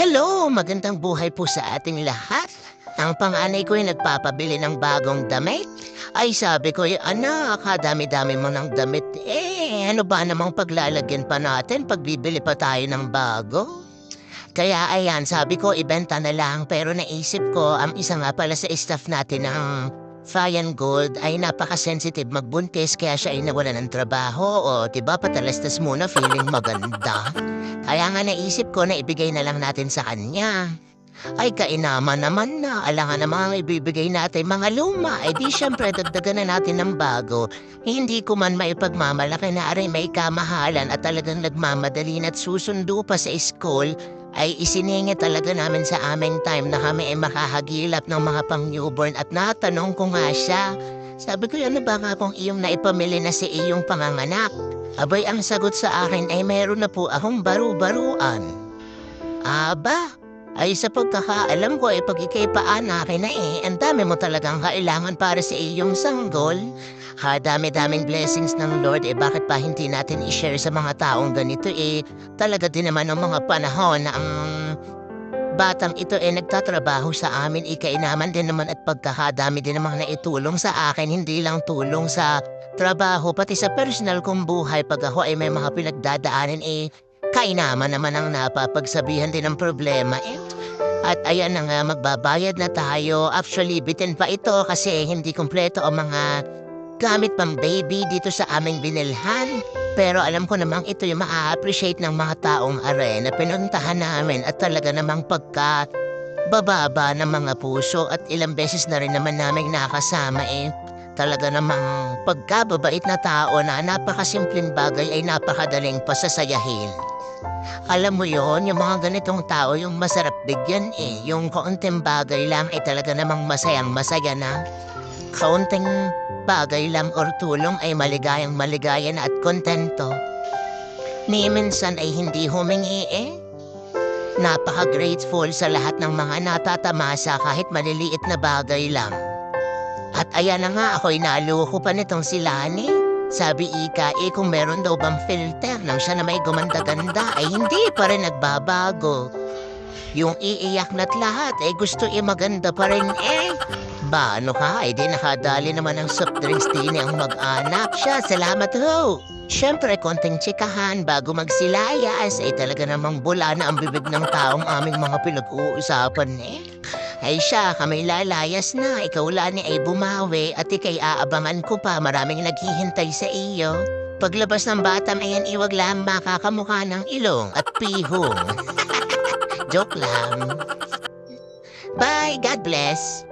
Hello! Magandang buhay po sa ating lahat. Ang panganay ko ay nagpapabili ng bagong damit. Ay sabi ko, "Eh, anak, kadami-dami mo ng damit. Eh, ano ba namang paglalagyan pa natin pag bibili pa tayo ng bago? Kaya ayan, sabi ko, ibenta na lang. Pero naisip ko, ang isa nga pala sa staff natin ng Fayan Gold ay napaka-sensitive magbuntis kaya siya ay nawala ng trabaho. O, diba, patalastas muna, feeling maganda. Kaya nga naisip ko na ibigay na lang natin sa kanya. Ay kainama naman na, alangan naman ibibigay natin mga luma. Eh di syempre dagdagan na natin ng bago. Hindi ko man maipagmamalaki na aray may kamahalan at talagang nagmamadali at susundo pa sa school ay isiningi talaga namin sa aming time na kami ay makahagilap ng mga pang-newborn at natanong ko nga siya. Sabi ko, ano ba nga kung iyong naipamili na si iyong panganganak? Abay, ang sagot sa akin ay meron na po akong baru-baruan. Aba, ay sa pagkakaalam ko ay pag ikay paanakin na eh, ang dami mo talagang kailangan para sa iyong sanggol. Ha, dami-daming blessings ng Lord. Eh bakit pa hindi natin i-share sa mga taong ganito eh. Talaga din naman ng mga panahon na ang batang ito eh nagtatrabaho sa amin, ikainaman din naman at pagkakadami din namang naitulong sa akin, hindi lang tulong sa trabaho, pati sa personal kong buhay. Pag ako ay may mga pinagdadaanin eh, kainaman naman ang napapagsabihan din ng problema eh. At ayan na nga, magbabayad na tayo. Actually, bitin pa ito kasi hindi kumpleto ang mga gamit pang baby dito sa aming binilhan. Pero alam ko namang ito yung ma-appreciate ng mga taong are na pinuntahan namin at talaga namang pagka bababa ng mga puso at ilang beses na rin naman namin nakasama eh. Talaga namang pagkababait na tao na napakasimpleng bagay ay napakadaling pasasayahin. Alam mo yon yung mga ganitong tao yung masarap bigyan eh. Yung kaunting bagay lang ay talaga namang masayang masaya na. Kaunting bagay lang or tulong ay maligayang maligaya na at kontento. Ni minsan ay hindi humingi eh. Napaka-grateful sa lahat ng mga natatamasa kahit maliliit na bagay lang. At ayan na nga ako'y naluho pa nitong si Lani. Sabi Ika, eh kung meron daw bang filter nang siya na may gumanda-ganda ay hindi pa rin nagbabago. Yung iiyak na't lahat ay gusto eh maganda pa rin eh. Ba, ano ka? Ay di nakadali naman ng soft drinks din ang mag-anak siya. Salamat ho. Siyempre, konting tsikahan bago magsilayas ay talaga namang bula na ang bibig ng taong aming mga pinag-uusapan eh. Ay siya, kami lalayas na. Ikaw lani ay bumawi at ikay aabangan ko pa. Maraming naghihintay sa iyo. Paglabas ng bata, ayan iwag lang makakamukha ng ilong at pihong. Joke lang. Bye, God bless.